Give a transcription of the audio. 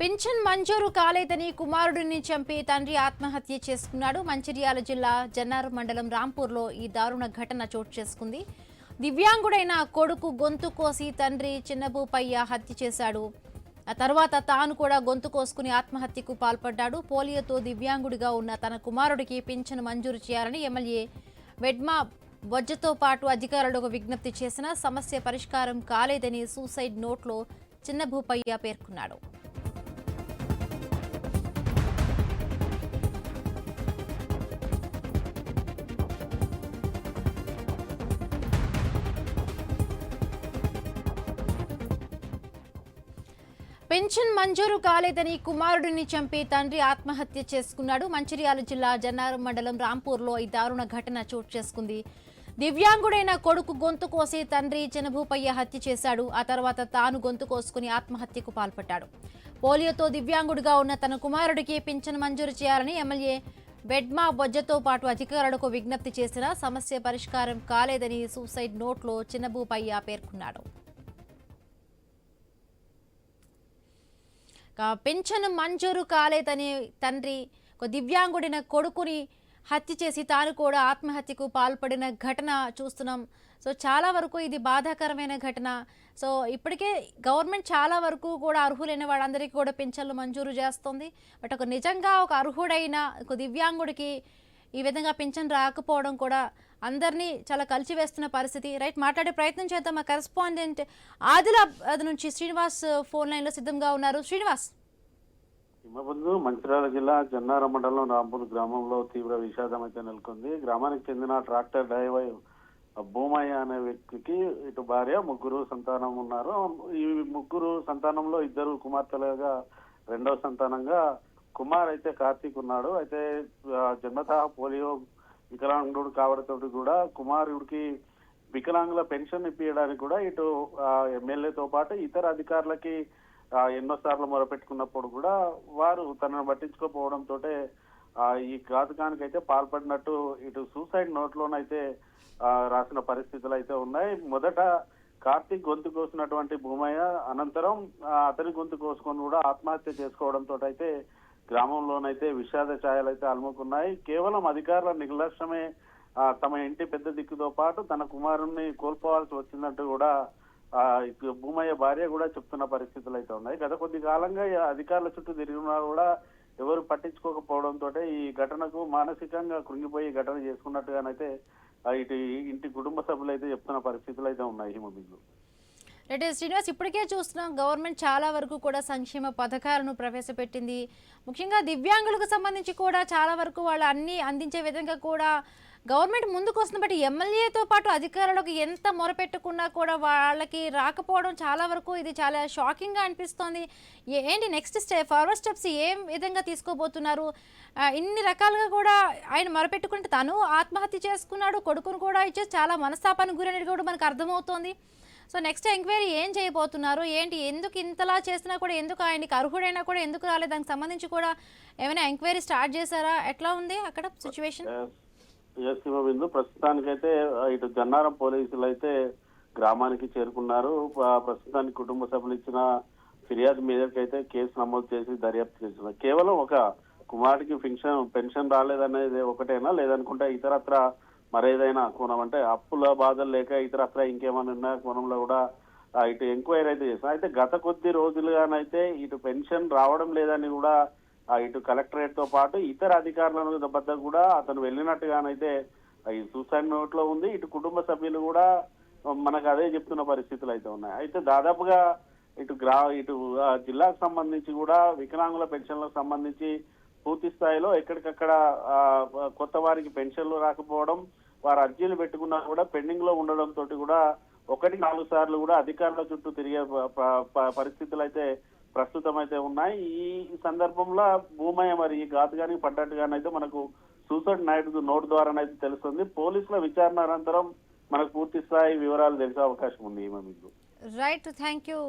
Pension మంజూరు కాలేదని కుమారుడిని చంపి తండ్రి ఆత్మహత్య చేసుకున్నాడు. మంచిర్యాల జిల్లా జన్నార్ మండలం రాంపూర్లో ఈ దారుణ ఘటన చోటు చేసుకుంది. దివ్యాంగుడైన కొడుకు గొంతు కోసి తండ్రి చిన్నబూపయ్య హత్య చేశాడు. ఆ తర్వాత తాను కూడా గొంతు కోసుకుని ఆత్మహత్యకు పాల్పడ్డాడు. పోలియోతో దివ్యాంగుడిగా ఉన్న తన కుమారుడికి పింఛను మంజూరు చేయాలని ఎమ్మెల్యే వెడ్మా బొజ్జతో పాటు అధికారులకు విజ్ఞప్తి చేసిన సమస్య పరిష్కారం కాలేదని సూసైడ్ నోట్లో చిన్న భూపయ్య పేర్కొన్నాడు. పెన్షన్ మంజూరు కాలేదని కుమారుడిని చంపి తండ్రి ఆత్మహత్య చేసుకున్నాడు. మంచిర్యాల జిల్లా జన్నారం మండలం రాంపూర్లో ఈ దారుణ ఘటన చోటు చేసుకుంది. దివ్యాంగుడైన కొడుకు గొంతు కోసి తండ్రి చినభూపయ్య హత్య చేశాడు. ఆ తర్వాత తాను గొంతు కోసుకుని ఆత్మహత్యకు పాల్పడ్డాడు. పోలియోతో దివ్యాంగుడిగా ఉన్న తన కుమారుడికి పింఛన్ మంజూరు చేయాలని ఎమ్మెల్యే బెడ్మా బొజ్జతో పాటు అధికారులకు విజ్ఞప్తి చేసినా సమస్య పరిష్కారం కాలేదని సూసైడ్ నోట్లో చిన్నభూపయ్య పేర్కొన్నాడు. పెన్షన్ మంజూరు కాలేదని తండ్రి ఒక దివ్యాంగుడిన కొడుకుని హత్య చేసి తాను కూడా ఆత్మహత్యకు పాల్పడిన ఘటన చూస్తున్నాం. సో చాలా వరకు ఇది బాధాకరమైన ఘటన. సో ఇప్పటికే గవర్నమెంట్ చాలా వరకు కూడా అర్హులైన వాళ్ళందరికీ కూడా పెన్షన్లు మంజూరు చేస్తుంది. బట్ ఒక నిజంగా ఒక అర్హుడైన ఒక దివ్యాంగుడికి ఈ విధంగా పింఛన్ రాకపోవడం కూడా అందరినీ చాలా కలిచివేస్తున్న పరిస్థితి. రైట్ మాట్లాడే ప్రయత్నం చేద్దాం మా కరెస్పాండెంట్ ఆదిలాబాద్ నుంచి శ్రీనివాస్ ఫోన్ లైన్లో సిద్ధంగా ఉన్నారు. శ్రీనివాస్. హిమబంధు మంచిర్యాల జిల్లా జన్నార మండలం రాంపూర్ గ్రామంలో తీవ్ర విషాదం అయితే నెలకొంది. గ్రామానికి చెందిన ట్రాక్టర్ డ్రైవర్ భూమయ్య అనే వ్యక్తికి ఇటు భార్య ముగ్గురు సంతానం ఉన్నారు. ఈ ముగ్గురు సంతానంలో ఇద్దరు కుమార్తెలుగా రెండవ సంతానంగా కుమార్ అయితే కార్తీక్ ఉన్నాడు. అయితే జన్మత పోలియో వికలాంగుడు కావడంతో కూడా కుమారుడికి వికలాంగుల పెన్షన్ ఇప్పించడానికి కూడా ఇటు ఎమ్మెల్యేతో పాటు ఇతర అధికారులకి ఎన్నోసార్లు మొరపెట్టుకున్నప్పుడు కూడా వారు తనను పట్టించుకోకపోవడంతో ఈ ఘాతకానికి అయితే పాల్పడినట్టు ఇటు సూసైడ్ నోట్లోనైతే రాసిన పరిస్థితులు అయితే ఉన్నాయి. మొదట కార్తీక్ గొంతు కోసినటువంటి భూమయ్య అనంతరం అతని గొంతు కోసుకొని కూడా ఆత్మహత్య చేసుకోవడంతో అయితే గ్రామంలోనైతే విషాద ఛాయలు అయితే అలుముకున్నాయి. కేవలం అధికారుల నిర్లక్ష్యమే తమ ఇంటి పెద్ద దిక్కుతో పాటు తన కుమారుణ్ణి కోల్పోవాల్సి వచ్చిందంటూ కూడా భూమయ్య భార్య కూడా చెప్తున్న పరిస్థితులు అయితే ఉన్నాయి. గత కొద్ది కాలంగా అధికారుల చుట్టూ తిరిగినా కూడా ఎవరు పట్టించుకోకపోవడంతో ఈ ఘటనకు మానసికంగా కృంగిపోయి ఘటన చేసుకున్నట్టుగానైతే ఇటు ఇంటి కుటుంబ సభ్యులు అయితే చెప్తున్న పరిస్థితులు అయితే ఉన్నాయి హిమబిందు. రెడ్డి శ్రీనివాస్ ఇప్పటికే చూస్తున్నాం గవర్నమెంట్ చాలా వరకు కూడా సంక్షేమ పథకాలను ప్రవేశపెట్టింది. ముఖ్యంగా దివ్యాంగులకు సంబంధించి కూడా చాలా వరకు వాళ్ళు అన్ని అందించే విధంగా కూడా గవర్నమెంట్ ముందుకు వస్తుంది. బట్ ఎమ్మెల్యేతో పాటు అధికారులకు ఎంత మొరపెట్టుకున్నా కూడా వాళ్ళకి రాకపోవడం చాలా వరకు ఇది చాలా షాకింగ్గా అనిపిస్తోంది. ఏంటి నెక్స్ట్ స్టెప్ ఫార్వర్డ్ స్టెప్స్ ఏం విధంగా తీసుకోబోతున్నారు? ఇన్ని రకాలుగా కూడా ఆయన మొరపెట్టుకుంటే తను ఆత్మహత్య చేసుకున్నాడు కొడుకును కూడా ఇచ్చేసి చాలా మనస్తాపానికి గురైనట్టు కూడా మనకు అర్థమవుతోంది. సో నెక్స్ట్ ఎంక్వైరీ ఏం చేయబోతున్నారు? ఏంటి? ఎందుకు ఇంతలా చేసినా కూడా ఎందుకు ఆయనకి అర్హుడైనా కూడా ఎందుకు రాలేదు? దానికి సంబంధించి కూడా ఏమైనా ఎంక్వైరీ స్టార్ట్ చేశారా? ఎట్లా ఉంది అక్కడ సిచ్యువేషన్? ఎస్ ప్రస్తుతానికైతే ఇటు జన్నారం పోలీసులు అయితే గ్రామానికి చేరుకున్నారు. ప్రస్తుతానికి కుటుంబ సభ్యులు ఇచ్చిన ఫిర్యాదు మీదకైతే కేసు నమోదు చేసి దర్యాప్తు చేస్తున్నారు. కేవలం ఒక కుమారుడికి పెన్షన్ పెన్షన్ రాలేదనేది ఒకటేనా? లేదనుకుంటే ఇతరత్ర మరేదైనా కోణం అంటే అప్పుల బాధలు లేక ఇతరత్ర ఇంకేమైనా ఉన్న కోణంలో కూడా ఇటు ఎంక్వైరీ అయితే చేస్తాం అయితే గత కొద్ది రోజులుగానైతే ఇటు పెన్షన్ రావడం లేదని కూడా ఇటు కలెక్టరేట్తో పాటు ఇతర అధికారుల వద్ద కూడా అతను వెళ్ళినట్టుగానైతే ఈ సూసైడ్ నోట్లో ఉంది. ఇటు కుటుంబ సభ్యులు కూడా మనకు అదే చెప్తున్న పరిస్థితులు అయితే ఉన్నాయి. అయితే దాదాపుగా ఇటు గ్రా ఇటు జిల్లాకు సంబంధించి కూడా వికలాంగుల పెన్షన్లకు సంబంధించి పూర్తి స్థాయిలో ఎక్కడికక్కడ కొత్త వారికి పెన్షన్లు రాకపోవడం వారు అర్జీలు పెట్టుకున్నా కూడా పెండింగ్లో ఉండడం తోటి కూడా ఒకటి నాలుగు సార్లు కూడా అధికారుల చుట్టూ తిరిగే పరిస్థితులు అయితే ప్రస్తుతం అయితే ఉన్నాయి. ఈ సందర్భంలో భూమయ్య మరి ఈ ఘాతుగానికి పడ్డట్టుగానైతే మనకు సూసైడ్ నాయుడు నోటు ద్వారానైతే తెలుస్తుంది. పోలీసుల విచారణ అనంతరం మనకు పూర్తి స్థాయి వివరాలు తెలిసే అవకాశం ఉంది ఏమో మీకు రైట్ థ్యాంక్ యూ